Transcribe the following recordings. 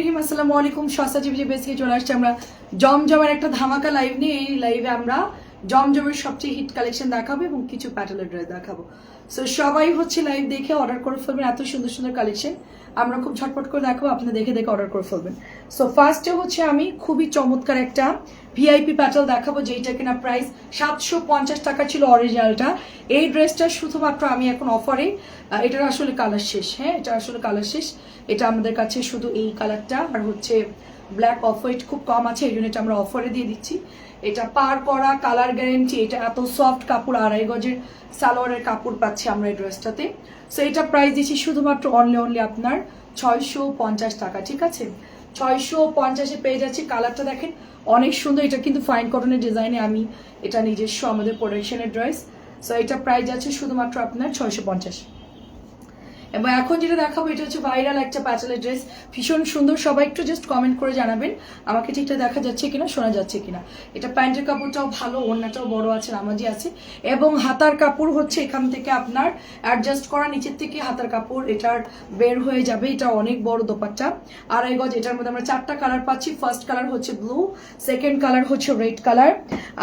রহিম। আসসালামু আলাইকুম। চলে আমরা। জমজমের একটা ধামাকা লাইভ নিয়ে এই লাইভে আমরা জমজমের সবচেয়ে হিট কালেকশন দেখাবো এবং কিছু প্যাটেলের ড্রেস দেখাবো। সো সবাই হচ্ছে লাইভ দেখে অর্ডার করে ফেলবেন, এত সুন্দর সুন্দর কালেকশন আমরা খুব ঝটপট করে দেখাবো আপনি দেখে দেখে অর্ডার করে ফেলবেন। সো ফার্স্টে হচ্ছে আমি খুবই চমৎকার একটা ভিআইপি প্যাটেল দেখাবো, যেইটা কিনা প্রাইস সাতশো পঞ্চাশ টাকা ছিল অরিজিনালটা এই ড্রেসটা শুধুমাত্র আমি এখন অফারে এটার আসলে কালার শেষ হ্যাঁ এটা আসলে কালার শেষ। এটা আমাদের কাছে শুধু এই কালারটা আর হচ্ছে ব্ল্যাক অফ হোয়াইট খুব কম আছে, এই জন্য এটা আমরা অফারে দিয়ে দিচ্ছি। এটা পার করা কালার গ্যারেন্টি এটা এত সফট কাপড়, আড়াই গজের সালোয়ারের কাপড় পাচ্ছি আমরা এই ড্রেসটাতে সো এটা প্রাইস দিচ্ছি শুধুমাত্র অনলি অনলি আপনার ছয়শো পঞ্চাশ টাকা, ঠিক আছে? ছয়শো পঞ্চাশে পেয়ে যাচ্ছি। কালারটা দেখেন, অনেক সুন্দর। এটা কিন্তু ফাইন কটনের ডিজাইনে আমি এটা নিজস্ব আমাদের প্রোডাকশনের ড্রেস সো এটা প্রাইস আছে শুধুমাত্র আপনার ছয়শো পঞ্চাশ। এবং এখন যেটা দেখাবো, এটা হচ্ছে ভাইরাল একটা প্যাটেলের ড্রেস ভীষণ সুন্দর, সবাই একটু জাস্ট কমেন্ট করে জানাবেন, আমাকে ঠিকঠাক দেখা যাচ্ছে কিনা, শোনা যাচ্ছে কিনা। এটা প্যান্টের কাপড়টাও ভালো, ওড়নাটাও বড় আছে, নামাজি আছে। এবং হাতার কাপড় হচ্ছে এখান থেকে আপনার অ্যাডজাস্ট করা, নিচের থেকে হাতার কাপড়, এটার বের হয়ে যাবে, এটা অনেক বড় দোপাট্টা। আড়াই গজ, এটার মধ্যে আমরা চারটা কালার পাচ্ছি ফার্স্ট কালার হচ্ছে ব্লু সেকেন্ড কালার হচ্ছে রেড কালার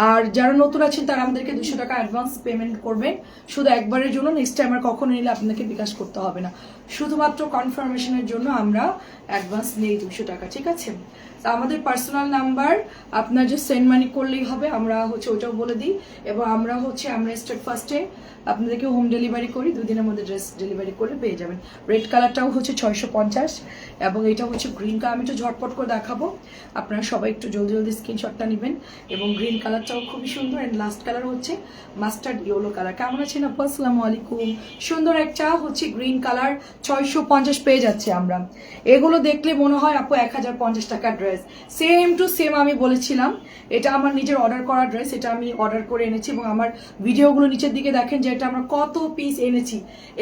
আর যারা নতুন আছেন, তারা আমাদেরকে দুশো টাকা অ্যাডভান্স পেমেন্ট করবেন। শুধু একবারের জন্য নেক্সট টাইম আর কখনো নিলে আপনাকে বিকাশ করতে হবে। না। শুধুমাত্র কনফার্মেশনের জন্য আমরা অ্যাডভান্স নেই দুশো টাকা ঠিক আছে? আমাদের পার্সোনাল নাম্বার আপনার যে সেন্ড মানি করলেই হবে, আমরা হচ্ছে ওটাও বলে দিই। এবং আমরা হচ্ছে আমরা স্টেট ফার্স্টে আপনাদেরকে হোম ডেলিভারি করি দুই দিনের মধ্যে ড্রেস ডেলিভারি করে পেয়ে যাবেন। রেড কালারটাও হচ্ছে ছয়শো পঞ্চাশ এবং এটা হচ্ছে গ্রিন কালার আমি একটু ঝটপট করে দেখাবো। আপনারা সবাই একটু জলদি জলদি স্ক্রিনশটটা নেবেন। এবং গ্রিন কালারটাও খুবই সুন্দর অ্যান্ড লাস্ট কালার হচ্ছে মাস্টার্ড ইয়েলো কালার কেমন আছেন আপু? আসসালামু আলাইকুম। সুন্দর একটা হচ্ছে গ্রিন কালার ছয়শো পঞ্চাশ পেয়ে যাচ্ছে আমরা। এগুলো দেখলে মনে হয় আপু এক হাজার পঞ্চাশ ড্রেস সেম টু সেম আমি বলেছিলাম, এটা আমার নিজের অর্ডার করা ড্রেস এটা আমি অর্ডার করে এনেছি এবং আমার ভিডিওগুলো নিচের দিকে দেখেন যে এটা আমরা কত পিস এনেছি।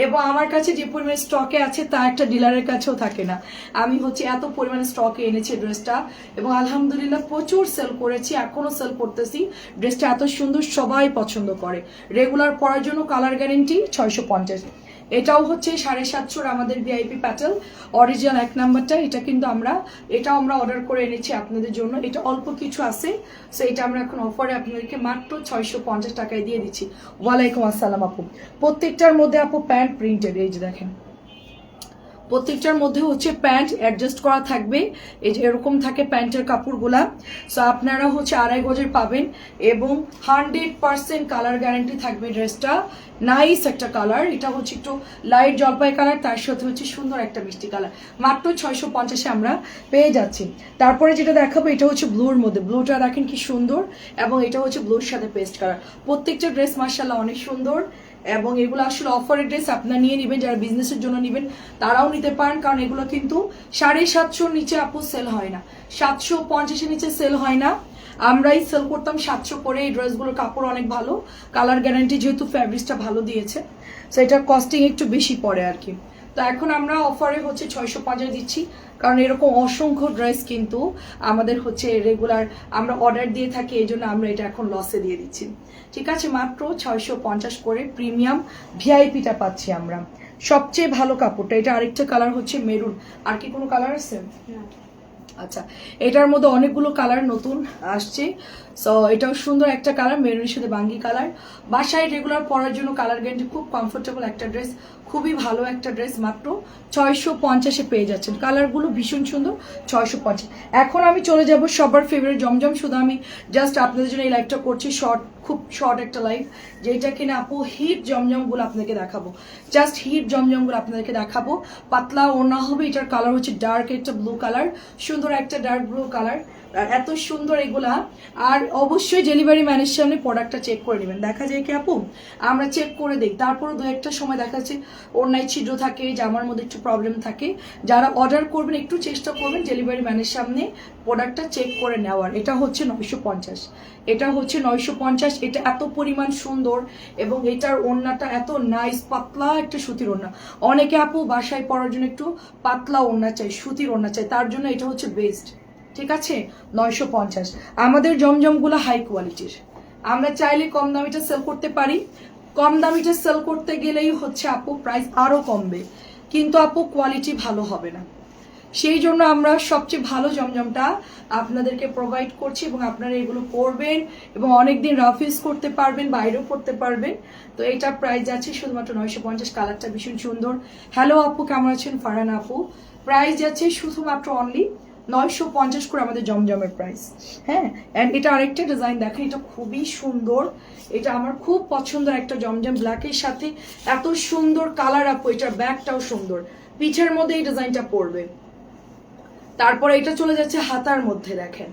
এবং আমার কাছে যে পরিমাণে স্টকে আছে তা একটা ডিলারের কাছেও থাকে না। আমি হচ্ছে এত পরিমাণে স্টকে এনেছি ড্রেসটা এবং আলহামদুলিল্লাহ প্রচুর সেল করেছি, এখনও সেল করতেছি। ড্রেসটা এত সুন্দর সবাই পছন্দ করে। রেগুলার পরার জন্য কালার গ্যারেন্টি ছয়শো পঞ্চাশ। এটাও হচ্ছে সাড়ে সাতশোর আমাদের ভিআইপি প্যাটেল অরিজিনাল এক নাম্বারটা, এটা কিন্তু আমরা, এটাও আমরা অর্ডার করে এনেছি আপনাদের জন্য, এটা অল্প কিছু আছে সো এটা আমরা এখন অফারে আপনাদেরকে মাত্র ছয়শো পঞ্চাশ টাকায় দিয়ে দিচ্ছি। ওয়ালাইকুম আসসালাম আপু। প্রত্যেকটার মধ্যে আপু প্যান্ট প্রিন্টেড এই যে দেখেন। প্রত্যেকটার মধ্যে হচ্ছে প্যান্ট অ্যাডজাস্ট করা থাকবে। এই যে এরকম থাকে প্যান্টের কাপড়গুলা। সো আপনারা হচ্ছে আড়াই গজের পাবেন এবং হান্ড্রেড পার্সেন্ট কালার গ্যারান্টি থাকবে ড্রেসটা নাইস একটা কালার এটা হচ্ছে একটু লাইট জলপাই কালার তার সাথে হচ্ছে সুন্দর একটা মিষ্টি কালার মাত্র ছয়শো পঞ্চাশে আমরা পেয়ে যাচ্ছি। তারপরে যেটা দেখাবো, এটা হচ্ছে ব্লুর মধ্যে। ব্লুটা দেখেন কি সুন্দর এবং এটা হচ্ছে ব্লুর সাথে পেস্ট কালার প্রত্যেকটা ড্রেস মার্শাল্লাহ অনেক সুন্দর। এবং এগুলো আসলে অফার ড্রেস আপনারা নিয়ে নেবেন, যারা বিজনেসের জন্য নেবেন, তারাও নিতে পারেন। কারণ এগুলো কিন্তু সাড়ে সাতশোর নিচে আপু সেল হয় না। সাতশো পঞ্চাশের নিচে সেল হয় না। আমরাই সেল করতাম সাতশো করে। এই ড্রেসগুলোর কাপড় অনেক ভালো। কালার গ্যারান্টি যেহেতু ফ্যাব্রিক্সটা ভালো দিয়েছে। সো এটার কস্টিং একটু বেশি পড়ে আর কি। তো এখন আমরা অফারে হচ্ছে ছয়শো পঞ্চাশ দিচ্ছি। কারণ এরকম অসংখ্য ড্রেস কিন্তু আমাদের হচ্ছে রেগুলার আমরা অর্ডার দিয়ে থাকি এই জন্য আমরা এটা এখন লসে দিয়ে দিচ্ছি। ঠিক আছে মাত্র ছয়শো পঞ্চাশ করে প্রিমিয়াম ভিআইপিটা পাচ্ছি আমরা। সবচেয়ে ভালো কাপড়টা এটা আরেকটা কালার হচ্ছে মেরুন আর কি কোনো কালার আছে? আচ্ছা এটার মধ্যে অনেকগুলো কালার নতুন আসছে। সো এটাও সুন্দর একটা কালার মেরুনের সাথে বাঙ্গি কালার বাসায় রেগুলার পরার জন্য কালার গ্যারান্টি খুব কমফোর্টেবল একটা ড্রেস খুবই ভালো একটা ড্রেস মাত্র ছয়শো পঞ্চাশে পেয়ে যাচ্ছেন। কালারগুলো ভীষণ সুন্দর, ছয়শো পঞ্চাশ। এখন আমি চলে যাব সবার ফেভারিট জমজম শুধু আমি জাস্ট আপনাদের জন্য এই লাইভটা করছি শর্ট খুব শর্ট একটা লাইভ যেটা কিনা আপু হিট জমজমগুলো আপনাকে দেখাবো। জাস্ট হিট জমজমগুলো আপনাদেরকে দেখাবো। পাতলা ওনা হবে, এটার কালার হচ্ছে ডার্ক একটা ব্লু কালার সুন্দর একটা ডার্ক ব্লু কালার এত সুন্দর এগুলা। আর অবশ্যই ডেলিভারি ম্যানের সামনে প্রোডাক্টটা চেক করে নেবেন। দেখা যায় কি আপু? আমরা চেক করে দিই তারপরে দু একটা সময় দেখা যাচ্ছে অন্যায় ছিদ্র থাকে, জামার মধ্যে একটু প্রবলেম থাকে। যারা অর্ডার করবেন, একটু চেষ্টা করবেন ডেলিভারি ম্যানের সামনে প্রোডাক্টটা চেক করে নেওয়ার। এটা হচ্ছে নয়শো পঞ্চাশ। এটা হচ্ছে নয়শো পঞ্চাশ। এটা এত পরিমাণ সুন্দর এবং এটার ওড়নাটা এত নাইস পাতলা একটা সুতির ওড়না। অনেকে আপু বাসায় পরার জন্য একটু পাতলা ওড়না চাই, সুতির ওড়না চাই। তার জন্য এটা হচ্ছে বেস্ট ঠিক আছে? নয়শো পঞ্চাশ। আমাদের জমজমগুলো হাই কোয়ালিটির আমরা চাইলে কম দামিটা সেল করতে পারি। কম দামিটা সেল করতে গেলেই হচ্ছে আপু প্রাইস আরও কমবে। কিন্তু আপু কোয়ালিটি ভালো হবে না। সেই জন্য আমরা সবচেয়ে ভালো জমজমটা আপনাদেরকে প্রোভাইড করছি এবং আপনারা এগুলো পরবেন এবং অনেকদিন রাফ ইউজ করতে পারবেন, বাইরেও পড়তে পারবেন। তো এটা প্রাইস আছে শুধুমাত্র নয়শো পঞ্চাশ। কালারটা ভীষণ সুন্দর। হ্যালো আপু, কেমন আছেন? ফারান আপু। প্রাইস যাচ্ছে শুধুমাত্র অনলি নয়শো পঞ্চাশ করে আমাদের জমজমের প্রাইস হ্যাঁ? অ্যান্ড এটা আরেকটা ডিজাইন দেখেন, এটা খুবই সুন্দর। এটা আমার খুব পছন্দের একটা জমজম ব্ল্যাকের সাথে। এত সুন্দর কালার আপ, এটার ব্যাগটাও সুন্দর। পিঠের মধ্যে এই ডিজাইনটা পড়বে তারপরে এটা চলে যাচ্ছে হাতার মধ্যে দেখেন।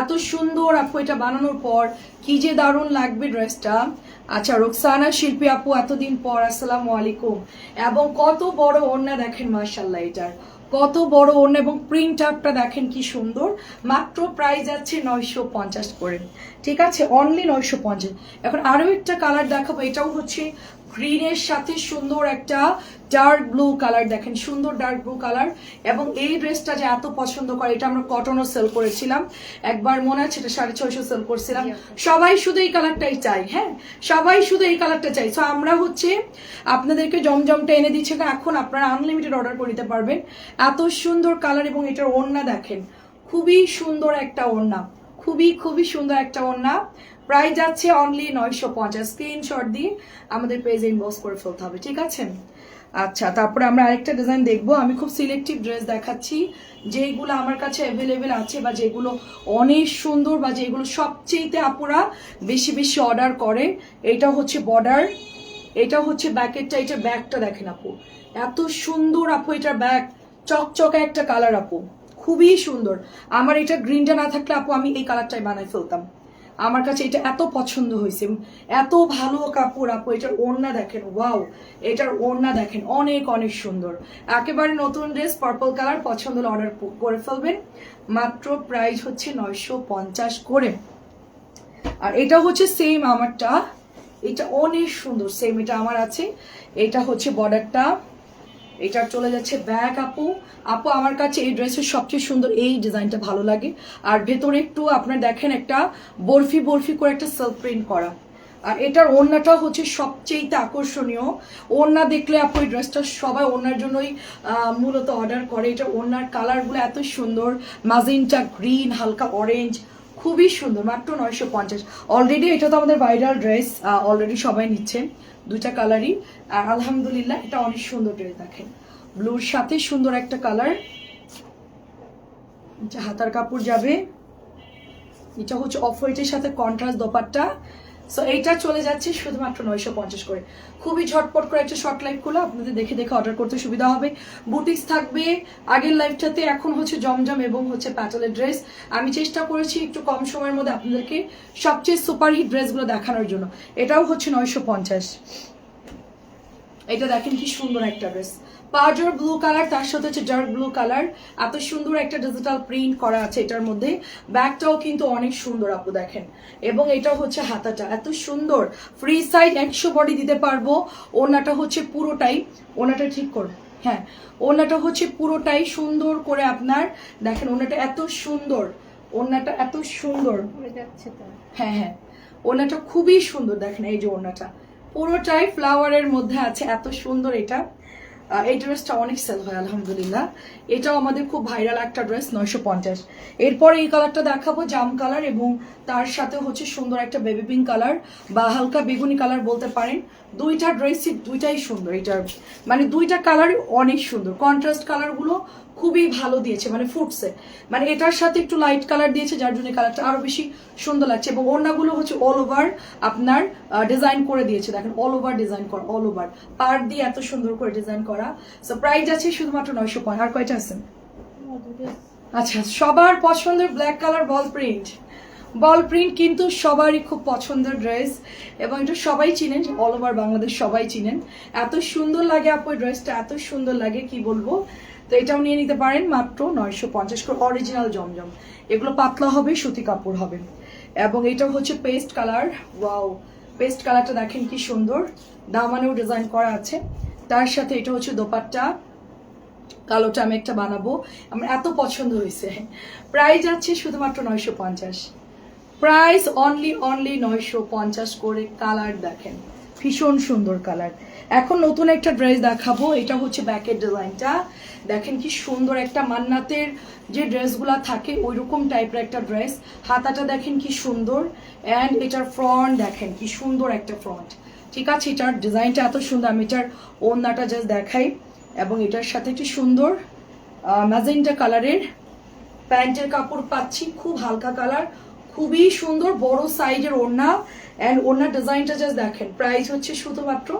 এত সুন্দর আপু এটা বানানোর পর, কি যে দারুণ লাগবে ড্রেসটা। আচ্ছা রোকসানা শিল্পী আপু, এতদিন পর, আসসালামু আলাইকুম। এবং কত বড় ওড়না দেখেন মার্শাল্লাহ এটার। কত বড় ওড়না এবং প্রিন্ট আপটা দেখেন কি সুন্দর। মাত্র প্রাইস আছে নয়শো পঞ্চাশ করে। ঠিক আছে অনলি নয়শো পঞ্চাশ। এখন আরও একটা কালার দেখাবো, এটাও হচ্ছে গ্রিনের সাথে সুন্দর একটা ডার্ক ব্লু কালার দেখেন সুন্দর ডার্ক ব্লু কালার এবং এই ড্রেসটা যে এত পছন্দ করে এটা আমরা কটনও সেল করেছিলাম। একবার মনে আছে এটা সাড়ে ছয়শো সেল করছিলাম। সবাই শুধু এই কালারটাই চাই হ্যাঁ? সবাই শুধু এই কালারটা চাই সো আমরা হচ্ছে আপনাদেরকে জমজমটা এনে দিচ্ছে। এখন আপনারা আনলিমিটেড অর্ডার করে নিতে পারবেন। এত সুন্দর কালার এবং এটার ওড়না দেখেন। খুবই সুন্দর একটা ওড়না। খুবই খুবই সুন্দর একটা ওড়না। প্রাইস যাচ্ছে অনলি নয়শো পঞ্চাশ। স্ক্রিনশট দিয়ে আমাদের পেজে ইনবক্স করে ফেলতে হবে, ঠিক আছে? আচ্ছা তারপরে আমরা আরেকটা ডিজাইন দেখব। আমি খুব সিলেক্টিভ ড্রেস দেখাচ্ছি যেগুলো আমার কাছে অ্যাভেলেবেল আছে বা যেগুলো অনেক সুন্দর বা যেগুলো সবচেয়েতে আপুরা বেশি বেশি অর্ডার করে, এটা হচ্ছে বর্ডার এটা হচ্ছে ব্যাকেটটা এটা ব্যাগটা দেখেন আপু। এত সুন্দর আপু এটা ব্যাগ, চকচকে একটা কালার আপু, খুবই সুন্দর। আমার এটা গ্রিনটা না থাকলে আপু আমি এই কালারটাই বানাই ফেলতাম। আমার কাছে এটা এত পছন্দ হয়েছে। এত ভালো কাপড় আপু, এটার ওড়না দেখেন, ওয়াও, এটার ওড়না দেখেন, অনেক অনেক সুন্দর। একেবারে নতুন ড্রেস পার্পল কালার পছন্দ হলে অর্ডার করে ফেলবেন। মাত্র প্রাইস হচ্ছে নয়শো পঞ্চাশ করে। আর এটা হচ্ছে সেম আমারটা। এটা অনেক সুন্দর সেম এটা আমার আছে। এটা হচ্ছে বর্ডারটা এটা চলে যাচ্ছে ব্যাক আপু। আপু, আমার কাছে এই ড্রেসের সবচেয়ে সুন্দর এই ডিজাইনটা ভালো লাগে। আর ভেতরে একটু আপনার দেখেন একটা বরফি বরফি করে একটা সেলফ প্রিন্ট করা। আর এটার ওড়নাটা হচ্ছে সবচেয়ে আকর্ষণীয়। ওড়না দেখলে আপু, এই ড্রেসটা সবাই ওড়নার জন্যই মূলত অর্ডার করে। এটা ওড়নার কালারগুলো এত সুন্দর। মাজিনটা গ্রিন, হালকা অরেঞ্জ খুবই সুন্দর, মাত্র নয়শো পঞ্চাশ। অলরেডি এটা তো আমাদের ভাইরাল ড্রেস অলরেডি সবাই নিচ্ছে দুইটা কালারই আলহামদুলিল্লাহ এটা অনেক সুন্দর ড্রেস দেখেন। ব্লুর সাথে সুন্দর একটা কালার হাতার কাপড় যাবে। এটা হচ্ছে অফ হোয়াইটের সাথে কন্ট্রাস্ট দোপাট্টা। সো এইটা চলে যাচ্ছে শুধুমাত্র নয়শো পঞ্চাশ করে। খুবই ঝটপট করে একটা শর্ট লাইভ খোলা, আপনাদের দেখে দেখে অর্ডার করতে সুবিধা হবে। বুটিক্স থাকবে, আগের লাইফটাতে এখন হচ্ছে জমজম এবং হচ্ছে প্যাটেলের ড্রেস আমি চেষ্টা করেছি একটু কম সময়ের মধ্যে আপনাদেরকে সবচেয়ে সুপারহিট ড্রেসগুলো দেখানোর জন্য। এটাও হচ্ছে নয়শো পঞ্চাশ। এটা দেখেন কি সুন্দর একটা ড্রেস। পাউডার ব্লু কালার তার সাথে হচ্ছে ডার্ক ব্লু কালার এত সুন্দর একটা ডিজিটাল প্রিন্ট করা আছে এটার মধ্যে। ব্যাগটাও কিন্তু অনেক সুন্দর আপু দেখেন। এবং এটা হচ্ছে হাতাটা। এত সুন্দর। ফ্রি সাইজ একশো বডি দিতে পারব। ওনাটা হচ্ছে পুরোটাই। ওনাটা ঠিক করো হ্যাঁ। ওনাটা হচ্ছে পুরোটাই সুন্দর করে আপনার দেখেন ওনাটা এত সুন্দর। ওনাটা এত সুন্দর। হ্যাঁ হ্যাঁ ওনাটা খুবই সুন্দর দেখেন এই যে ওনাটা পুরোটাই ফ্লাওয়ারের মধ্যে আছে, এত সুন্দর এটা। এই ড্রেসটা অনেক সেল হয়, আলহামদুলিল্লাহ। এটাও আমাদের খুব ভাইরাল একটা ড্রেস নয়শো পঞ্চাশ। এরপর এই কালারটা দেখাবো, জাম কালার এবং তার সাথে হচ্ছে সুন্দর একটা বেবি পিঙ্ক কালার বা হালকা বেগুনি কালার বলতে পারেন। দুইটা ড্রেসই দুইটাই সুন্দর, এটার মানে দুইটা কালার অনেক সুন্দর। কন্ট্রাস্ট কালারগুলো খুবই ভালো দিয়েছে মানে ফুটছে। মানে এটার সাথে একটু লাইট কালার দিয়েছে, যার জন্য কালারটা আরও বেশি সুন্দর লাগছে। এবং ওড়নাগুলো হচ্ছে অল ওভার আপনার ডিজাইন করে দিয়েছে। দেখেন অল ওভার ডিজাইন করা অল ওভার পার দিয়ে এত সুন্দর করে ডিজাইন করা। সো প্রাইস আছে শুধুমাত্র নয়শো পয়েন্ট। আর কয়টা আছে? আচ্ছা সবার পছন্দের black colour ball print ball print কিন্তু সবারই খুব পছন্দের ড্রেস এবং এটা সবাই চিনেন অল ওভার বাংলাদেশ সবাই চিনেন। এত সুন্দর লাগে আপু ড্রেসটা এত সুন্দর লাগে, কি বলব? তো এটাও নিয়ে নিতে পারেন মাত্র নয়শো পঞ্চাশ করে অরিজিনাল জমজম। এগুলো পাতলা হবে, সুতি কাপড় হবে। এবং এটা হচ্ছে পেস্ট কালার ওয়াও পেস্ট কালারটা দেখেন কি সুন্দর। দামানেও ডিজাইন করা আছে। তার সাথে এটা হচ্ছে দোপাট্টা। কালোটা আমি একটা বানাবো। আমার এত পছন্দ হয়েছে। প্রাইস আছে শুধুমাত্র নয়শো পঞ্চাশ। প্রাইস অনলি অনলি নয়শো পঞ্চাশ করে কালার দেখেন। ভীষণ সুন্দর কালার এখন নতুন একটা ড্রেস দেখাবো, এটা হচ্ছে ব্যাকের ডিজাইনটা দেখেন কি সুন্দর একটা মান্নাতের যে ড্রেসগুলো থাকে ওই রকম টাইপের একটা ড্রেস হাতাটা দেখেন কি সুন্দর অ্যান্ড এটার ফ্রন্ট দেখেন কি সুন্দর একটা ফ্রন্ট ঠিক আছে, এটার ডিজাইনটা এত সুন্দর, আমি এটার ওড়নাটা জাস্ট দেখাই। এবং এটার সাথে একটি সুন্দর ম্যাজেন্টা কালারের প্যান্টের কাপড় পাচ্ছি, খুব হালকা কালার খুবই সুন্দর, বড় সাইজের ওড়না। অ্যান্ড ওড়নার ডিজাইনটা জাস্ট দেখেন প্রাইস হচ্ছে শুধুমাত্র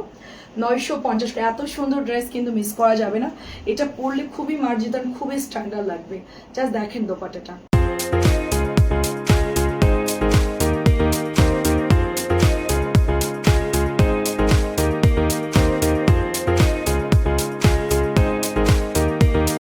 নয়শো পঞ্চাশ এত সুন্দর ড্রেস কিন্তু মিস করা যাবে না। এটা পরলে খুবই মার্জিত খুবই স্ট্যান্ডার্ড লাগবে। জাস্ট দেখেন দোপাটাটা